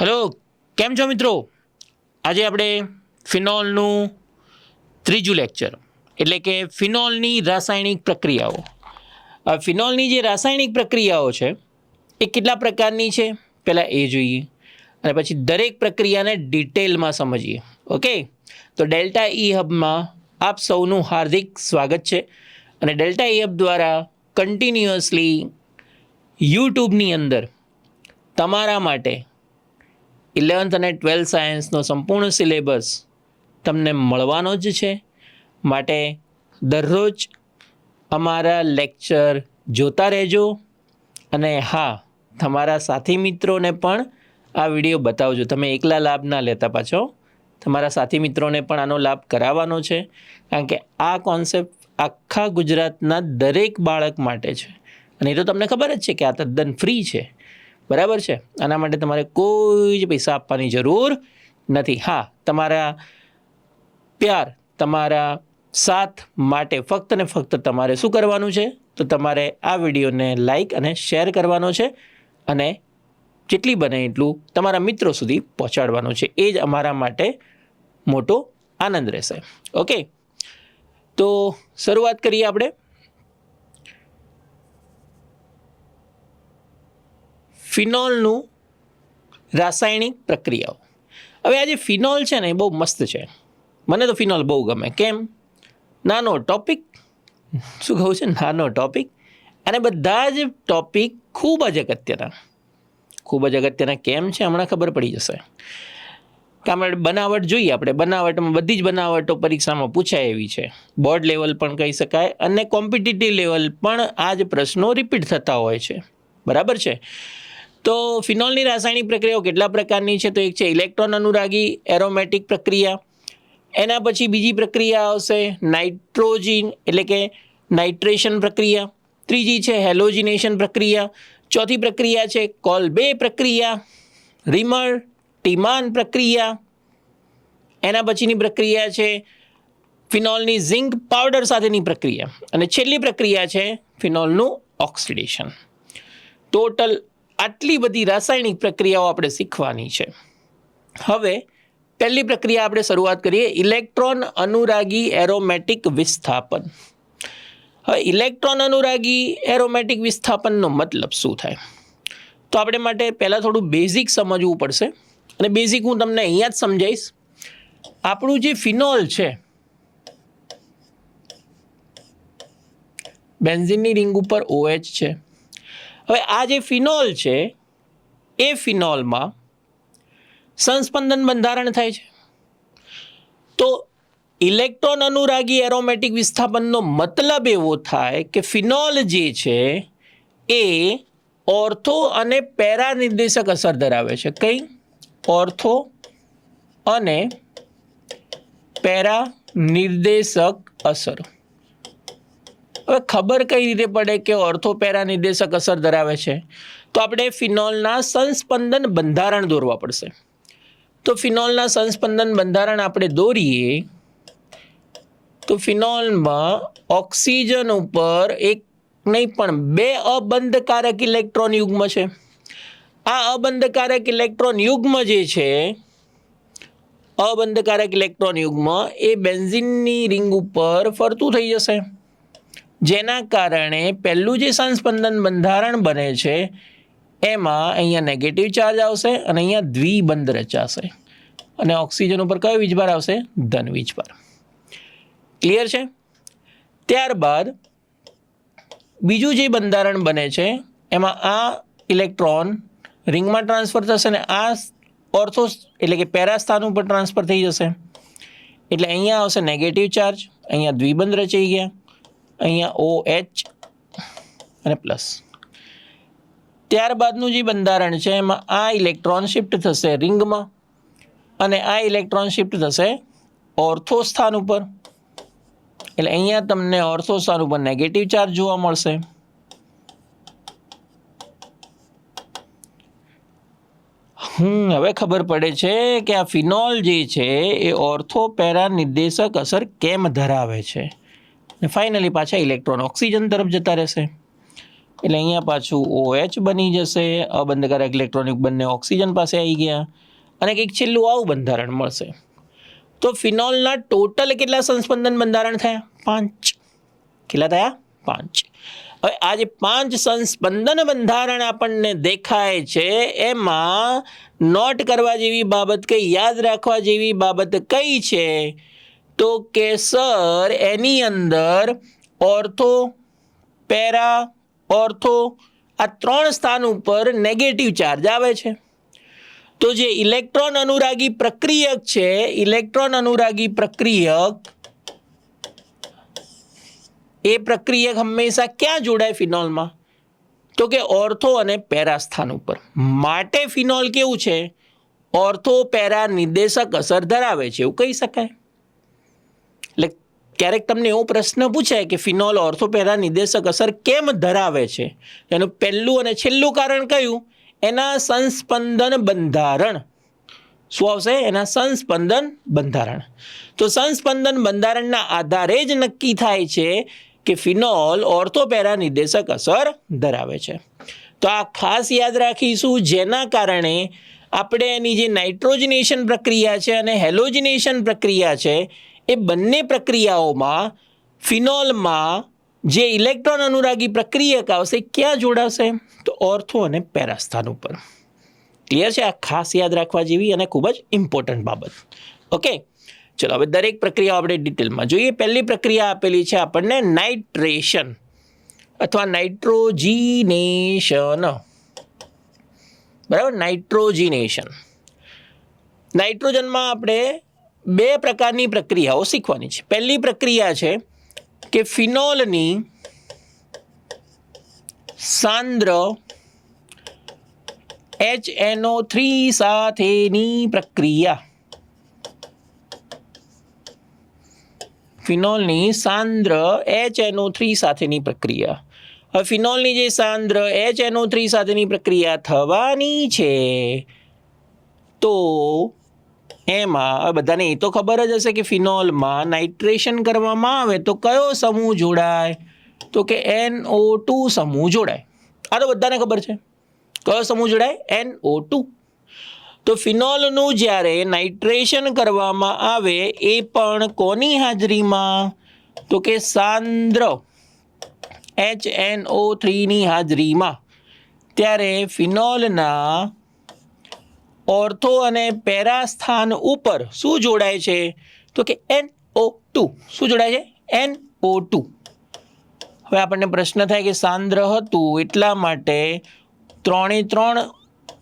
Hello, કેમ છો મિત્રો? આજે આપણે ફિનોલનું ત્રીજું લેક્ચર. એટલે કે ફિનોલની રાસાયણિક પ્રક્રિયાઓ. આ ફિનોલની જે રાસાયણિક પ્રક્રિયાઓ છે, એ કેટલા પ્રકારની છે? પહેલાં એ જોઈએ. અને પછી દરેક પ્રક્રિયાને ડિટેલમાં સમજીએ. ઓકે? તો ડેલ્ટા ઈ હબમાં આપ સૌનું હાર્દિક સ્વાગત છે. અને ડેલ્ટા ઈ હબ દ્વારા કન્ટિન્યુઅસલી યુટ્યુબની અંદર તમારા માટે ઇલેવન્થ અને ટ્વેલ્થ સાયન્સનો સંપૂર્ણ સિલેબસ તમને મળવાનો જ છે. માટે દરરોજ અમારા લેક્ચર જોતા રહેજો. અને હા, તમારા સાથી મિત્રોને પણ આ વીડિયો બતાવજો. તમે એકલા લાભ ના લેતા પાછો. તમારા સાથી મિત્રોને પણ આનો લાભ કરાવવાનો છે. કારણ કે આ કોન્સેપ્ટ આખા ગુજરાતના દરેક બાળક માટે છે. અને એ તો તમને ખબર જ છે કે આ તદ્દન ફ્રી છે. બરાબર છે? આના માટે તમારે કોઈ જ પૈસા આપવાની જરૂર નથી. હા, તમારા પ્યાર, તમારા સાથ માટે ફક્ત ને ફક્ત તમારે શું કરવાનું છે? તો તમારે આ વિડીયોને લાઈક અને શેર કરવાનો છે અને જેટલી બને એટલું તમારા મિત્રો સુધી પહોંચાડવાનું છે. એ જ અમારા માટે મોટો આનંદ રહેશે. ઓકે તો શરૂઆત કરીએ આપણે. ફિનોલનું રાસાયણિક પ્રક્રિયાઓ. હવે આ જે ફિનોલ છે ને એ બહુ મસ્ત છે. મને તો ફિનોલ બહુ ગમે. કેમ? નાનો ટોપિક શું કહું છે? નાનો ટોપિક અને બધા જ ટોપિક ખૂબ જ અગત્યના. ખૂબ જ અગત્યના કેમ છે? હમણાં ખબર પડી જશે. કે બનાવટ જોઈએ આપણે. બનાવટમાં બધી જ બનાવટો પરીક્ષામાં પૂછાય એવી છે. બોર્ડ લેવલ પણ કહી શકાય અને કોમ્પિટિટિવ લેવલ પણ આ જ પ્રશ્નો રિપીટ થતા હોય છે. બરાબર છે? તો ફિનોલની રાસાયણિક પ્રક્રિયાઓ કેટલા પ્રકારની છે? તો એક છે ઇલેક્ટ્રોન અનુરાગી એરોમેટિક પ્રક્રિયા. એના પછી બીજી પ્રક્રિયા આવશે નાઇટ્રોજિન, એટલે કે નાઇટ્રેશન પ્રક્રિયા. ત્રીજી છે હેલોજિનેશન પ્રક્રિયા. ચોથી પ્રક્રિયા છે કોલબે પ્રક્રિયા. રિમર, ટીમાન પ્રક્રિયા. એના પછીની પ્રક્રિયા છે ફિનોલની ઝિંક પાવડર સાથેની પ્રક્રિયા. અને છેલ્લી પ્રક્રિયા છે ફિનોલનું ઓક્સિડેશન. ટોટલ આટલી બધી રાસાયણિક પ્રક્રિયાઓ આપણે શીખવાની છે. હવે પહેલી પ્રક્રિયા આપણે શરૂઆત કરીએ, ઇલેક્ટ્રોન અનુરાગી એરોમેટિક વિસ્થાપન. હવે ઇલેક્ટ્રોન અનુરાગી એરોમેટિક વિસ્થાપનનો મતલબ શું થાય? તો આપણે માટે પહેલાં થોડું બેઝિક સમજવું પડશે. અને બેઝિક હું તમને અહીંયા જ સમજાવીશ આપણું જે ફિનોલ છે, બેન્ઝિનની રિંગ ઉપર ઓએચ છે. હવે આ જે ફિનોલ છે, એ ફિનોલમાં સંસ્પંદન બંધારણ થાય છે. તો ઇલેક્ટ્રોન અનુરાગી એરોમેટિક વિસ્થાપનનો મતલબ એવો થાય કે ફિનોલ જે છે, એ ઓર્થો અને પેરા નિર્દેશક અસર ધરાવે છે. કઈ? ઓર્થો અને પેરા નિર્દેશક અસર. હવે ખબર કઈ રીતે પડે કે ઓર્થોપેરા નિર્દેશક અસર ધરાવે છે? તો આપણે ફિનોલના સંસ્પંદન બંધારણ દોરવા પડશે. તો ફિનોલના સંસ્પંદન બંધારણ આપણે દોરીએ, તો ફિનોલમાં ઓક્સિજન ઉપર એક નહીં, પણ બે અબંધકારક ઇલેક્ટ્રોન યુગ્મ છે. આ અબંધકારક ઇલેક્ટ્રોન યુગ્મ જે છે, અબંધકારક ઇલેક્ટ્રોન યુગ્મ એ બેન્ઝિનની રિંગ ઉપર ફરતું થઈ જશે. જેના કારણે પહેલું જે સંસ્પંદન બંધારણ બને છે, એમાં અહીંયા નેગેટિવ ચાર્જ આવશે અને અહીંયા દ્વિબંધ રચાશે. અને ઓક્સિજન ઉપર કયો વીજભાર આવશે? ધન વીજભાર. ક્લિયર છે? ત્યારબાદ બીજું જે બંધારણ બને છે, એમાં આ ઇલેક્ટ્રોન રિંગમાં ટ્રાન્સફર થશે અને આ ઓર્થો એટલે કે પેરા સ્થાન ઉપર ટ્રાન્સફર થઈ જશે. એટલે અહીંયા આવશે નેગેટિવ ચાર્જ અહીંયા દ્વિબંધ રચાઈ ગયા. અહીંયા ઓ એચ અને પ્લસ ત્યારબાદનું જે બંધારણ છે, એમાં આ ઇલેક્ટ્રોન શિફ્ટ થશે રિંગમાં અને આ ઇલેક્ટ્રોન શિફ્ટ થશે ઓર્થો સ્થાન ઉપર. એટલે અહીંયા તમને ઓર્થો સ્થાન ઉપર નેગેટિવ ચાર્જ જોવા મળશે. હમ, હવે ખબર પડે છે કે આ ફિનોલ જે છે, એ ઓર્થોપેરા નિર્દેશક અસર કેમ ધરાવે છે? ને ફાઇનલી પાછા ઇલેક્ટ્રોન ઓક્સિજન તરફ જતા રહેશે. એટલે અહીંયા પાછું ઓએચ બની જશે, અબંધકારક ઇલેક્ટ્રોનિક બંને ઓક્સિજન પાસે આવી ગયા અને કંઈક છેલ્લું આવું બંધારણ મળશે. તો ફિનોલના ટોટલ કેટલા સંસ્પંદન બંધારણ થયા? પાંચ. કેટલા થયા? પાંચ. હવે આ જે પાંચ સંસ્પંદન બંધારણ આપણને દેખાય છે, એમાં નોટ કરવા જેવી બાબત કઈ, યાદ રાખવા જેવી બાબત કઈ છે? તો કે સર એની અંદર ઓર્થો, પેરા, ઓર્થો આ ત્રણ સ્થાન ઉપર નેગેટિવ ચાર્જ આવે છે. તો જે ઇલેક્ટ્રોન અનુરાગી પ્રક્રિયક છે ઇલેક્ટ્રોન અનુરાગી પ્રક્રિયક, એ પ્રક્રિયક હંમેશા ક્યાં જોડાય ફિનોલમાં? તો કે ઓર્થો અને પેરા સ્થાન ઉપર. માટે ફિનોલ કેવું છે? ઓર્થો, પેરા નિર્દેશક અસર ધરાવે છે, એવું કહી શકાય. ક્યારેક તમને એવો પ્રશ્ન પૂછાય કે ફિનોલ ઓર્થોપેરા નિર્દેશક અસર કેમ ધરાવે છે? એનું પહેલું અને છેલ્લું કારણ કયું? એના સંસ્પંદન બંધારણ. શું આવશે? એના સંસ્પંદન બંધારણ. તો સંસ્પંદન બંધારણના આધારે જ નક્કી થાય છે કે ફિનોલ ઓર્થોપેરા નિર્દેશક અસર ધરાવે છે. તો આ ખાસ યાદ રાખીશું, જેના કારણે આપણે એની જે નાઇટ્રોજનેશન પ્રક્રિયા છે અને હેલોજિનેશન પ્રક્રિયા છે એ બંને પ્રક્રિયાઓમાં ફિનોલમાં જે ઇલેક્ટ્રોન અનુરાગી પ્રક્રિયક આવશે ક્યાં જોડાશે? તો ઓર્થો અને પેરાસ્થાન ઉપર. ક્લિયર છે? આ ખાસ યાદ રાખવા જેવી અને ખૂબ જ ઇમ્પોર્ટન્ટ બાબત. ઓકે ચલો હવે દરેક પ્રક્રિયા આપણે ડિટેલમાં જોઈએ. પહેલી પ્રક્રિયા આપેલી છે આપણને નાઇટ્રેશન અથવા નાઇટ્રોજીનેશન બરાબર? નાઇટ્રોજીનેશન નાઇટ્રોજનમાં આપણે બે પ્રકારની પ્રક્રિયાઓ શીખવાની છે. પહેલી પ્રક્રિયા છે કે ફિનોલની સાંદ્ર એચ એનઓ થ્રી સાથેની પ્રક્રિયા. ફિનોલની સાંદ્ર એચ એનઓ થ્રી સાથેની પ્રક્રિયા. હવે ફિનોલની જે સાંદ્ર એચ એનઓ થ્રી સાથેની પ્રક્રિયા થવાની છે, તો એમાં બધાને એ તો ખબર જ હશે કે ફિનોલમાં નાઇટ્રેશન કરવામાં આવે તો કયો સમૂહ જોડાય? તો કે એન ઓ ટુ સમૂહ જોડાય. આ તો બધાને ખબર છે. કયો સમૂહ જોડાય? N O two. તો ફિનોલનું જ્યારે નાઇટ્રેશન કરવામાં આવે એ પણ કોની હાજરીમાં? તો કે સાંદ્ર એચ એન ઓ થ્રીની હાજરીમાં. ત્યારે ફિનોલના ઓર્થો અને પેરા સ્થાન ઉપર શું જોડાય છે? તો કે એન ઓ ટુ શું જોડાય છે? એન ઓ ટુ હવે આપણને પ્રશ્ન થાય કે સાંદ્ર હતું એટલા માટે ત્રણે ત્રણ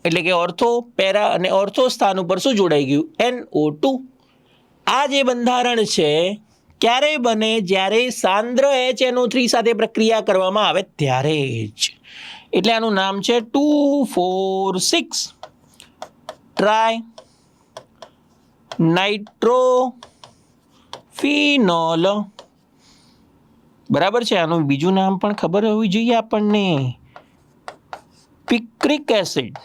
એટલે કે ઓર્થો, પેરા અને ઓર્થો સ્થાન ઉપર શું જોડાઈ ગયું? એન ઓ ટુ આ જે બંધારણ છે, ક્યારે બને? જ્યારે સાંદ્ર એચ એનઓ થ્રી સાથે પ્રક્રિયા કરવામાં આવે ત્યારે જ. એટલે આનું નામ છે two four six trinitrophenol બરાબર છે? આનું બીજું નામ પણ ખબર હોવી જોઈએ આપણને. Picric acid.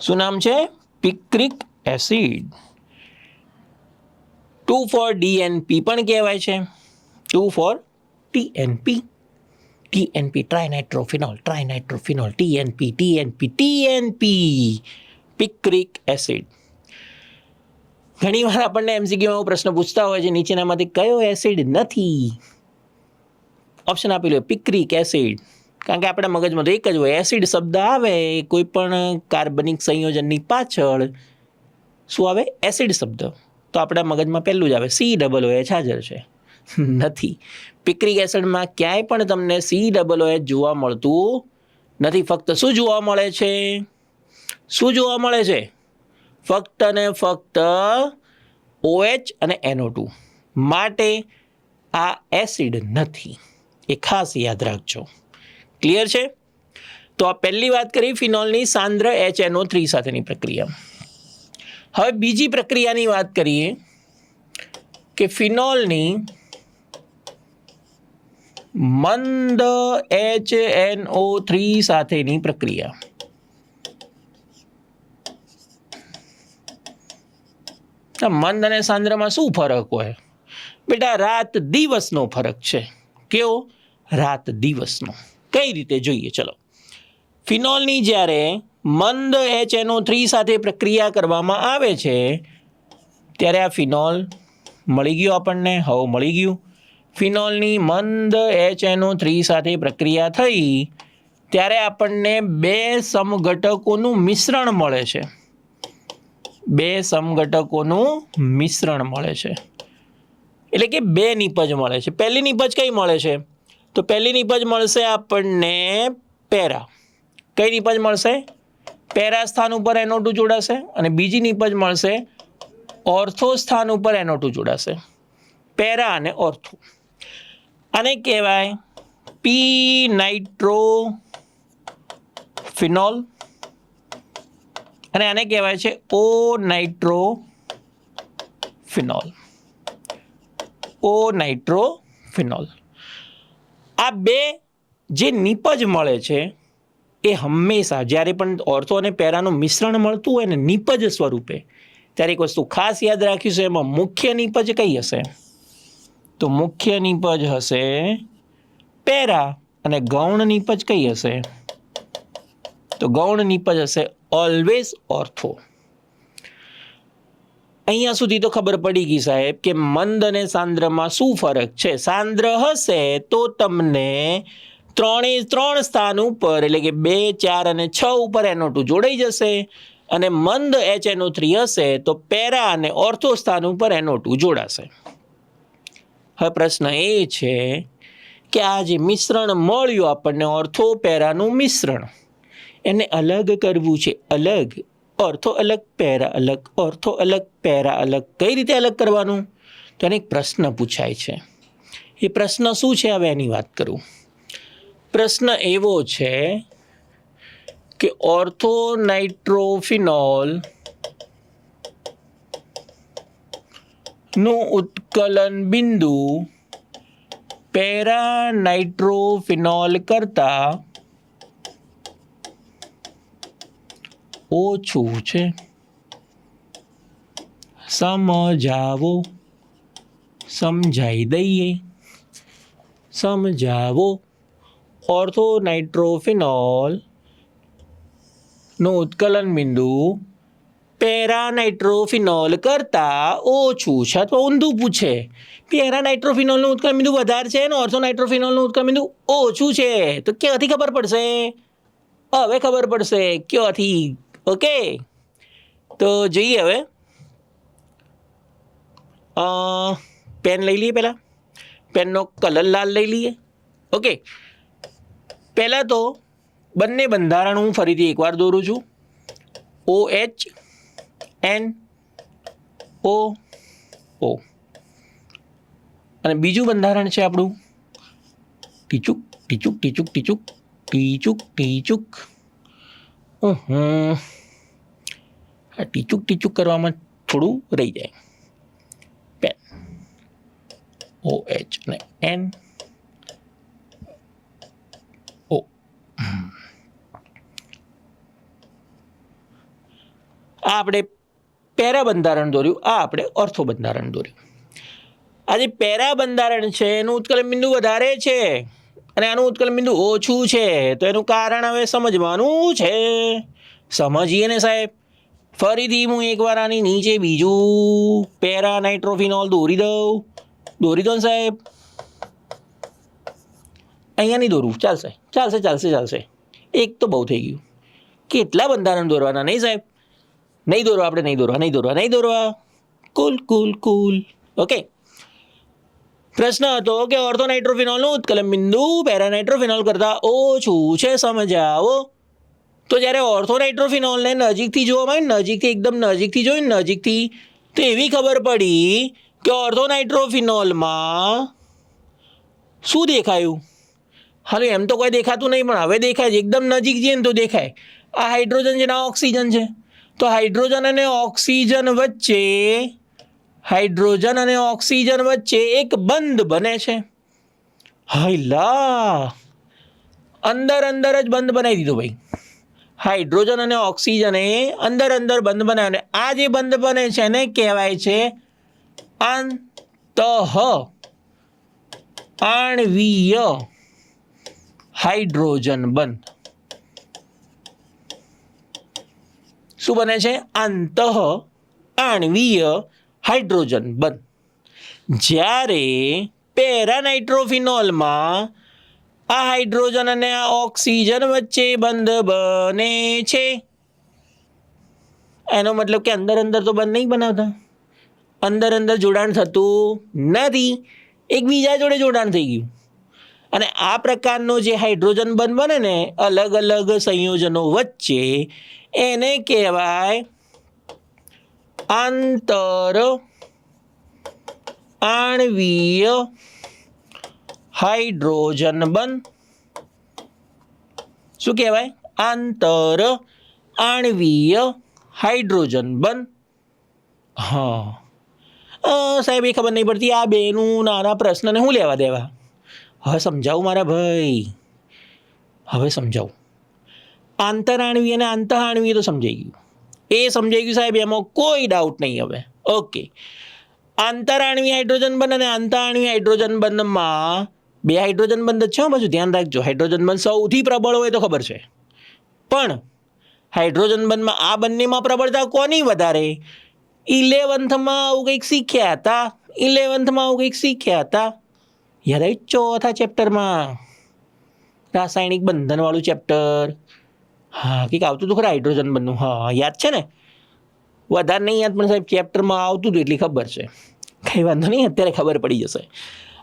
શું નામ છે? Picric acid. Two four DNP પણ કહેવાય છે. Two four TNP TNP trinitrophenol trinitrophenol TNP TNP TNP picric acid ઘણી વાર આપણને એમસીક્યુમાં પ્રશ્ન પૂછતા હોય છે, નીચેનામાંથી કયો એસિડ નથી? ઓપ્શન આપેલું હોય પિક્રિક એસિડ કારણ કે આપણા મગજમાં તો એક જ હોય એસિડ શબ્દ આવે કોઈ પણ કાર્બનિક સંયોજનની પાછળ. શું આવે? એસિડ શબ્દ. તો આપણા મગજમાં પહેલું જ આવે સી ડબલ ઓ એચ હાજર છે. નથી. પિક્રિક એસિડમાં ક્યાંય પણ તમને સી ડબલ ઓ એચ જોવા મળતું નથી. ફક્ત શું જોવા મળે છે? શું જોવા મળે છે? ફક્ત ને ફક્ત ઓએચ અને એનો ટુ માટે આ એસિડ નથી. એ ખાસ યાદ રાખજો. ક્લિયર છે? તો આ પહેલી વાત કરી, ફિનોલની સાંદ્ર એચ એનઓ થ્રી સાથેની પ્રક્રિયા. હવે બીજી પ્રક્રિયાની વાત કરીએ કે ફિનોલની મંદ એચ એનઓ થ્રી સાથેની પ્રક્રિયા. મંદ અને સાંદ્રમાં શું ફરક હોય? બેટા, રાત દિવસનો ફરક છે. કેવો? રાત દિવસનો. કઈ રીતે? જોઈએ, ચલો. ફિનોલની જ્યારે મંદ એચ એનો થ્રી સાથે પ્રક્રિયા કરવામાં આવે છે, ત્યારે આ ફિનોલ મળી ગયું આપણને? હવે, મળી ગયું. ફિનોલની મંદ એચ એનો થ્રી સાથે પ્રક્રિયા થઈ, ત્યારે આપણને બે સમઘટકોનું મિશ્રણ મળે છે. બે સમઘટકોનું મિશ્રણ મળે છે. એટલે કે બે નિપજ મળે છે. પહેલી નિપજ કઈ મળે છે? તો પહેલી નિપજ મળશે આપણને પેરા. કઈ નિપજ મળશે? પેરા સ્થાન ઉપર એનો ટુ જોડાશે અને બીજી નિપજ મળશે ઓર્થો સ્થાન ઉપર એનો ટુ જોડાશે. પેરા અને ઓર્થો. આને કહેવાય પી નાઇટ્રો ફિનોલ અને આને કહેવાય છે O nitro phenol O nitro phenol આ બે જે નીપજ મળે છે, એ હંમેશા જ્યારે પણ ઓર્થો અને પેરાનું મિશ્રણ મળતું હોય ને નીપજ સ્વરૂપે, ત્યારે એક વસ્તુ ખાસ યાદ રાખીશું, એમાં મુખ્ય નીપજ કઈ હશે? તો મુખ્ય નીપજ હશે પેરા અને ગૌણ નીપજ કઈ હશે? તો ગૌણ નીપજ હશે ઓલવેઝ ઓર્થો અહીંયા સુધી તો ખબર પડી ગઈ સાહેબ કે મંદ અને સાંદ્રમાં શું ફરક છે? સાંદ્ર હશે તો તમને ત્રણે ત્રણ સ્થાન ઉપર, એટલે કે બે, ચાર અને છ ઉપર એનો ટુ જોડાઈ જશે અને મંદ એચ એનો થ્રી હશે તો પેરા અને ઓર્થો સ્થાન ઉપર એનો ટુ જોડાશે. હવે પ્રશ્ન એ છે કે આ જે મિશ્રણ મળ્યું આપણને, ઓર્થો પેરાનું મિશ્રણ એને અલગ કરવું છે. અલગ. અર્થો અલગ, પેરા અલગ. અર્થો અલગ, પેરા અલગ. કઈ રીતે અલગ કરવાનું? તો એને એક પ્રશ્ન પૂછાય છે. એ પ્રશ્ન શું છે? હવે એની વાત કરું. પ્રશ્ન એવો છે કે ઓર્થો નાઇટ્રોફિનોલનું ઉત્કલન બિંદુ પેરા નાઇટ્રોફિનોલ કરતા ઓછું છે. સમજાવો. સમજાઈ દઈએ. સમજાવો. ઓર્થો નાઇટ્રોફિનોલનું ઉત્કલન બિંદુ પેરા નાઇટ્રોફિનોલ કરતા ઓછું છે. અથવા ઊંધું પૂછે. પેરા નાઇટ્રોફિનોલનું ઉત્કલન બિંદુ વધારે છે અને ઓર્થો નાઇટ્રોફિનોલનું ઉત્કલન બિંદુ ઓછું છે. તો ક્યાંથી ખબર પડશે? હવે ખબર પડશે. ક્યાંથી? ઓકે. તો જોઈએ હવે. પેન લઈ લઈએ પહેલાં. પેનનો કલર લાલ લઈ લઈએ. ઓકે. પહેલાં તો બંને બંધારણ હું ફરીથી એકવાર દોરું છું. O H N O O. અને બીજું બંધારણ છે આપણું. ટીચુક ટીચુક ટીચુક ટીચુક ટીચુક ટીચુક. આ ટીચુક ટીચુક કરવામાં થોડું રહી જાય. પેન. ઓ એચ અને એન. ઓ. આ આપણે પેરા બંધારણ દોર્યું. આ આપણે ઓર્થો બંધારણ દોર્યું. આ જે પેરા બંધારણ છે, એનું ઉત્કલન બિંદુ વધારે છે. અને આનું ઉત્કલન બિંદુ ઓછું છે. તો એનું કારણ હવે સમજવાનું છે. સમજીએ ને સાહેબ. ફરીથી હું એકવાર આની નીચે બીજું પેરા નાઇટ્રોફિનોલ દોરી દઉં. દોરી દો ને સાહેબ. અહીંયા નહીં દોરવું ચાલશે. ચાલશે ચાલશે ચાલશે. એક તો બહુ થઈ ગયું. કેટલા બંધારણ દોરવાના નહીં સાહેબ? નહીં દોરવા આપણે, નહીં દોરવા નહીં દોરવા નહીં દોરવા. Cool cool cool. ઓકે. પ્રશ્ન હતો કે ઓર્થોનાઇટ્રોફિનોલનું ઉત્કલન બિંદુ પેરાનાઇટ્રોફિનોલ કરતાં ઓછું છે, સમજાવો? તો જ્યારે ઓર્થોનાઇટ્રોફિનોલને નજીકથી જોવામાં આવે નજીકથી એકદમ નજીકથી જોઈ નજીકથી, તો એવી ખબર પડી કે ઓર્થોનાઇટ્રોફિનોલમાં શું દેખાયું? હાલો, એમ તો કોઈ દેખાતું નહીં, પણ હવે દેખાય છે. એકદમ નજીક જઈએ ને તો દેખાય. આ હાઇડ્રોજન છે ને, આ ઓક્સિજન છે. તો હાઇડ્રોજન અને ઓક્સિજન વચ્ચે હાઇડ્રોજન અને ઓક્સિજન વચ્ચે એક બંધ બને છે. હૈલા! અંદર અંદર જ બંધ બનાવી દીધો ભાઈ. હાઇડ્રોજન અને ઓક્સિજને અંદર અંદર બંધ બનાવ્યો અને આ જે બંધ બને છે એને કહેવાય છે આંતઃ આણવીય હાઇડ્રોજન બંધ. શું બને છે? આંતઃ આણવીય હાઇડ્રોજન બંધ જ્યારે પેરાનાઇટ્રોફિનોલમાં આ હાઇડ્રોજન અને આ ઓક્સિજન વચ્ચે બંધ બને છે. એનો મતલબ કે અંદર અંદર તો બંધ નહીં બનાવતા. અંદર અંદર જોડાણ થતું નથી. એકબીજા જોડે જોડાણ થઈ ગયું. અને આ પ્રકારનો જે હાઇડ્રોજન બંધ બને ને અલગ અલગ સંયોજનો વચ્ચે એને કહેવાય આંતર આણવીય હાઇડ્રોજન બંધ શું કહેવાય? આંતર આણવીય હાઇડ્રોજન બંધ હા. સાહેબ એ ખબર નહીં પડતી આ બેનું નાના પ્રશ્નને હું લેવા દેવા? હવે સમજાવું મારા ભાઈ. હવે સમજાવું. આંતરાણવી અને આંતરાણવી તો સમજાઈ ગયું. એ સમજાઈ ગયું સાહેબ, એમાં કોઈ ડાઉટ નહીં હવે. ઓકે આંતરાણવી હાઇડ્રોજન બંધ અને આંતરાણવી હાઇડ્રોજન બંધમાં બે હાઇડ્રોજન બંધ છે બાજુ ધ્યાન રાખજો. હાઇડ્રોજન બંધ સૌથી પ્રબળ હોય તો ખબર છે. પણ હાઇડ્રોજન બંધમાં આ બંનેમાં પ્રબળતા કોની વધારે? ઇલેવન્થમાં આવું કંઈક શીખ્યા હતા. ઇલેવન્થમાં આવું કંઈક શીખ્યા હતા. યાદ આવ્યું ચોથા ચેપ્ટરમાં રાસાયણિક બંધનવાળું ચેપ્ટર હા કંઈક આવતું હતું ખરા હાઇડ્રોજન બનવું. હા, યાદ છે ને? વધારે નહીં યાદ, પણ સાહેબ ચેપ્ટરમાં આવતું હતું એટલી ખબર છે. કંઈ વાંધો નહીં, અત્યારે ખબર પડી જશે.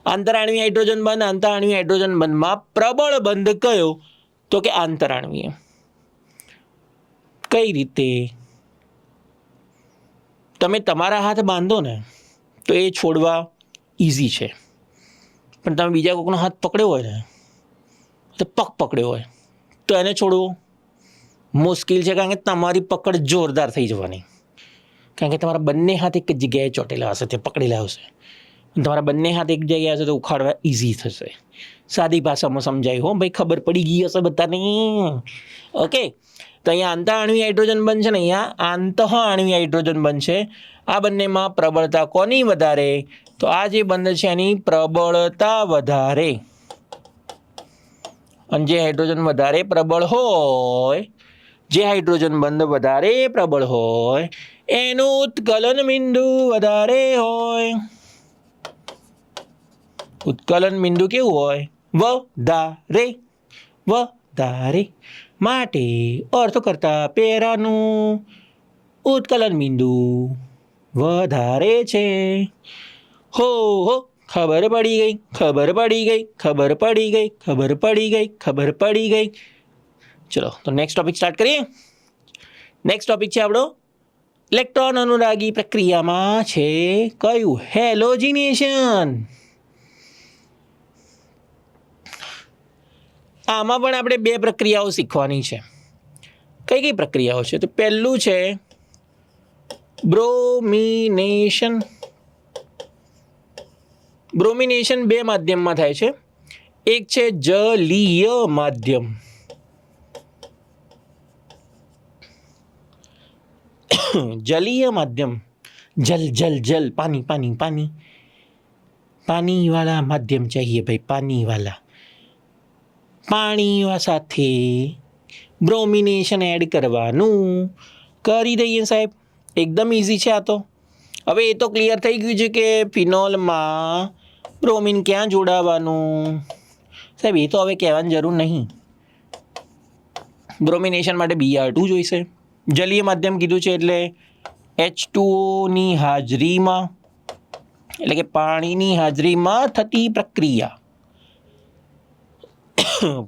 આંતરાણવી હાઇડ્રોજન બંધ આંતરાણવી હાઇડ્રોજન બંધમાં પ્રબળ બંધ કયો? તો કે આંતરાણવીય. કઈ રીતે? તમે તમારા હાથ બાંધો ને, તો એ છોડવા ઇઝી છે. પણ તમે બીજા કોઈકનો હાથ પકડ્યો હોય ને, તો પગ પકડ્યો હોય. તો એને છોડવો. મુશ્કેલ છે કારણ કે તમારી પકડ જોરદાર થઈ જવાની. કારણ કે તમારા બંને હાથ એક જગ્યાએ ચોટેલા હશે, તે પકડેલા હશે. તમારા બંને હાથ એક જગ્યાએ હશે તો ઉખાડવા ઇઝી થશે. સાદી ભાષામાં સમજાય, હો ભાઈ, ખબર પડી ગઈ હશે બધાને. ઓકે તો અહીંયા આંતઃ આણવી હાઇડ્રોજન બનશે ને, અહીંયા આંતઃ આણવી હાઇડ્રોજન બનશે. આ બંનેમાં પ્રબળતા કોની વધારે? તો આ જે બંધ છે એની પ્રબળતા વધારે. અને જે હાઇડ્રોજન વધારે પ્રબળ હોય જે હાઇડ્રોજન બંધ વધારે પ્રબળ હોય, એનું ઉત્કલન બિંદુ વધારે હોય. ઉત્કલન બિંદુ કેવું હોય? વધારે. વધારે. માટે અર્થ કરતા પેરાનું ઉત્કલન બિંદુ વધારે છે. હો હો, ખબર પડી ગઈ, ખબર પડી ગઈ, ખબર પડી ગઈ, ખબર પડી ગઈ, ખબર પડી ગઈ. ચલો, તો નેક્સ્ટ ટોપિક સ્ટાર્ટ કરીએ. નેક્સ્ટ ટોપિક છે આપણો. ઇલેક્ટ્રોન અનુરાગી પ્રક્રિયામાં છે કયું? હેલોજિનેશન આમાં પણ આપણે બે પ્રક્રિયાઓ શીખવાની છે. કઈ કઈ પ્રક્રિયાઓ છે? તો પહેલું છે બ્રોમિનેશન. બ્રોમિનેશન બે માધ્યમમાં થાય છે. એક છે જલીય માધ્યમ. જલીય માધ્યમ જલ જલ જલ પાણી પાણી પાણી પાણીવાળા માધ્યમ ચાહીએ ભાઈ પાણીવાળા પાણી સાથે બ્રોમિનેશન એડ કરવાનું કરી દઈએ સાહેબ એકદમ ઇઝી છે આ તો હવે એ તો ક્લિયર થઈ ગયું છે કે ફિનોલમાં બ્રોમિન ક્યાં જોડાવાનું? સાહેબ, એ તો હવે કહેવાની જરૂર નહીં. બ્રોમિનેશન માટે બી આર ટુ જોઈશે. જલીય માધ્યમ કીધું છે એટલે એચ ટુઓની હાજરીમાં, એટલે કે પાણીની હાજરીમાં થતી પ્રક્રિયા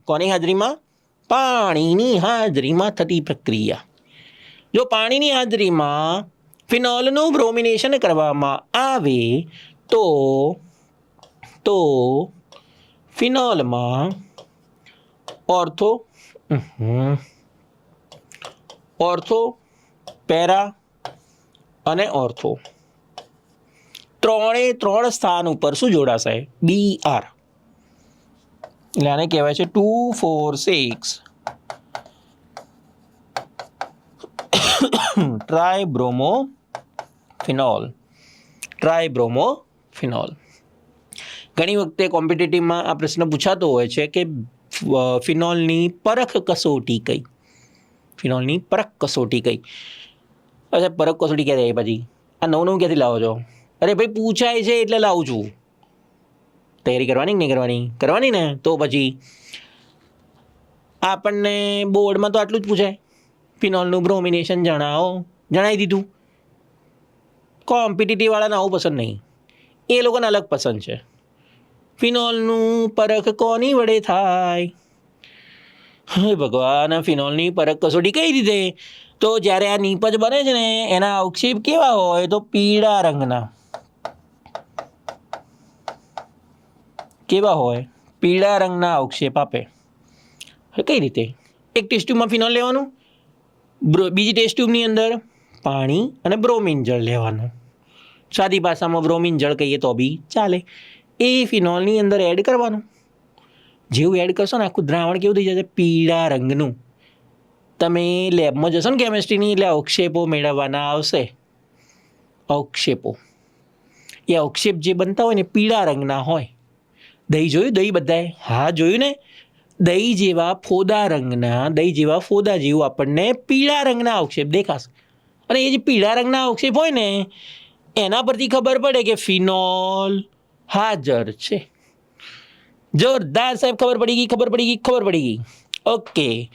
કોની હાજરીમાં પાણીની હાજરીમાં થતી પ્રક્રિયા જો પાણીની હાજરીમાં ફિનોલનું બ્રોમિનેશન કરવામાં આવે, તો તો ફિનોલમાં ઓર્થો. ઓર્થો, પેરા અને ઓર્થો. ત્રણે ત્રણ સ્થાન ઉપર શું જોડાશે? બી આર એટલે આને કહેવાય છે two four six tribromophenol tribromophenol ઘણી વખતે કોમ્પિટિટિવમાં આ પ્રશ્ન પૂછાતો હોય છે કે ફિનોલની પરખ કસોટી કઈ? ફિનોલની પરખ કસોટી કઈ. અચ્છા, પરખ કસોટી ક્યારે આવી પછી? આ નવું નવું ક્યાંથી લાવો છો? અરે ભાઈ, પૂછાય છે એટલે લાવું છું. તૈયારી કરવાની કે નહીં કરવાની? કરવાની ને? તો પછી આપણને બોર્ડમાં તો આટલું જ પૂછાય. ફિનોલનું બ્રોમિનેશન જણાવો. જણાવી દીધું. કોમ્પિટિટિવ વાળાને આવું પસંદ નહીં. એ લોકોને અલગ પસંદ છે. ફિનોલનું પરખ કોની વડે થાય? હે ભગવાન ફિનોલની પરખ કસોટી કઈ રીતે? તો જ્યારે આ નીપજ બને છે ને, એના અવક્ષેપ કેવા હોય તો પીળા રંગના. કેવા હોય? પીળા રંગના અવક્ષેપ આપે. કઈ રીતે? એક ટેસ્ટ ટ્યુબમાં ફિનોલ લેવાનું બીજી ટેસ્ટ ટ્યુબની અંદર પાણી અને બ્રોમિન જળ લેવાનું. સાદી ભાષામાં બ્રોમિન જળ કહીએ તો બી ચાલે. એ ફિનોલની અંદર એડ કરવાનું. જેવું એડ કરશો ને, આખું દ્રાવણ કેવું થઈ જશે? પીળા રંગનું. તમે લેબમાં જશો ને કેમેસ્ટ્રીની એટલે અવક્ષેપો મેળવવાના આવશે. અવક્ષેપો. એ અવક્ષેપ જે બનતા હોય ને પીળા રંગના હોય. દહીં જોયું? દહીં બધાએ? હા, જોયું ને? દહીં જેવા ફોદા રંગના, દહીં જેવા ફોદા જેવું આપણને પીળા રંગના અવક્ષેપ દેખાશે. અને એ જે પીળા રંગના અવક્ષેપ હોય ને, એના પરથી ખબર પડે કે ફિનોલ હાજર છે. જોરદાર સાહેબ, ખબર પડી ગઈ, ખબર પડી ગઈ, ખબર પડી ગઈ. ઓકે.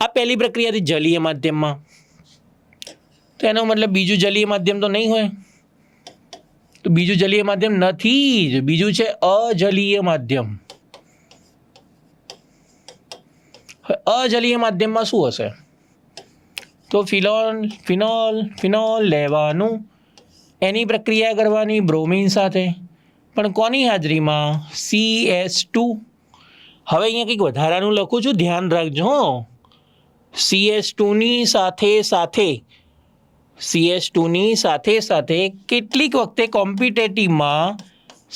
આ પહેલી પ્રક્રિયાથી જલીય માધ્યમમાં. તો એનો મતલબ બીજું જલીય માધ્યમ તો નહીં હોય. તો બીજું જલીય માધ્યમ નથી જ, બીજું છે અજલીય માધ્યમ. અજલીય માધ્યમમાં શું હશે? તો ફિલોન, ફિનોલ ફિનોલ લેવાનું. એની પ્રક્રિયા કરવાની બ્રોમિન સાથે. પણ કોની હાજરીમાં? સી એસ ટુ હવે અહીંયા કંઈક વધારાનું લખું છું, ધ્યાન રાખજો સી એસ ટુની સાથે સાથે સીએચ ટુની સાથે સાથે કેટલીક વખતે કોમ્પિટેટિવમાં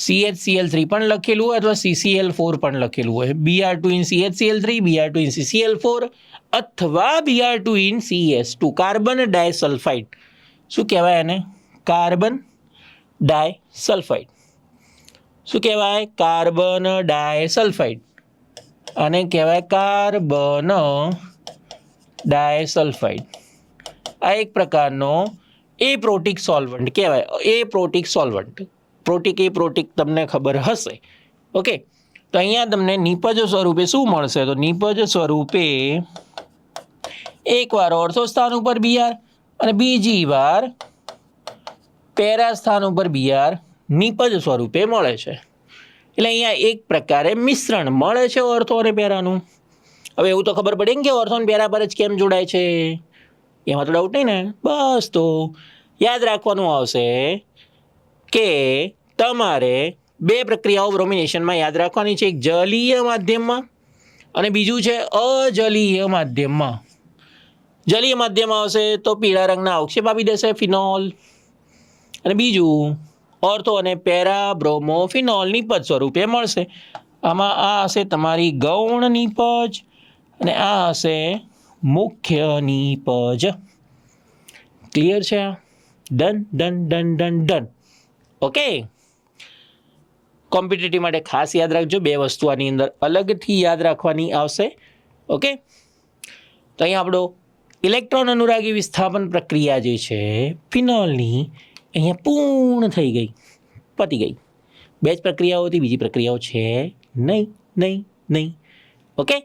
સીએચસીએલ થ્રી પણ લખેલું હોય અથવા સીસીએલ ફોર પણ લખેલું હોય. BR two in CHCL three BR two in CCL four અથવા BR two in CS two carbon disulphide. શું કહેવાય એને કાર્બન ડાયસલ્ફાઇડ. શું કહેવાય? Carbon disulphide. અને કહેવાય કાર્બન ડાયસલ્ફાઇડ. આ એક પ્રકારનો એ પ્રોટિક સોલ્વન્ટ કહેવાય. Aprotic solvent. Protic aprotic તમને ખબર હશે. ઓકે? તો અહીંયા તમને નિપજ સ્વરૂપે શું મળશે? તો નિપજ સ્વરૂપે એકવાર ઓર્થો સ્થાન ઉપર બીઆર અને બીજી વાર પેરા સ્થાન ઉપર બીઆર નિપજ સ્વરૂપે મળે છે. એટલે અહીંયા એક પ્રકારે મિશ્રણ મળે છે ઓર્થો અને પેરાનું. હવે એવું તો ખબર પડે ને કે ઓર્થો અને પેરા પર જ કેમ જોડાય છે? એમાં તો ડાઉટ નહીં ને? બસ તો યાદ રાખવાનું આવશે કે તમારે બે પ્રક્રિયાઓ બ્રોમિનેશનમાં યાદ રાખવાની છે. એક જલીય માધ્યમમાં અને બીજું છે અજલીય માધ્યમમાં. જલીય માધ્યમ આવશે તો પીળા રંગના અવક્ષેપ આપી દેશે ફિનોલ. અને બીજું ઓર્થો અને પેરા બ્રોમો ફિનોલ નિપજ સ્વરૂપે મળશે. આમાં આ હશે તમારી ગૌણ પજ અને આ હશે મુખ્ય નીપજ ક્લિયર છે done done done done done okay competitive માટે ખાસ યાદ રાખજો, બે વસ્તુ આની અંદર અલગથી યાદ રાખવાની આવશે. ઓકે તો અહીંયા આપણો ઇલેક્ટ્રોન અનુરાગી વિસ્થાપન પ્રક્રિયા જે છે, ફિનોલની અહીંયા પૂર્ણ થઈ ગઈ, પતી ગઈ. બે જ પ્રક્રિયાઓથી બીજી પ્રક્રિયાઓ છે નહીં નહીં નહીં. ઓકે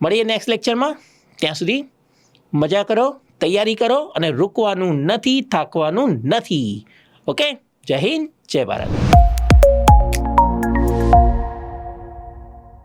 મળીએ નેક્સ્ટ લેક્ચરમાં ત્યાં સુધી મજા કરો, તૈયારી કરો અને રૂકવાનું નથી, થાકવાનું નથી. ઓકે જય હિન્દ, જય ભારત.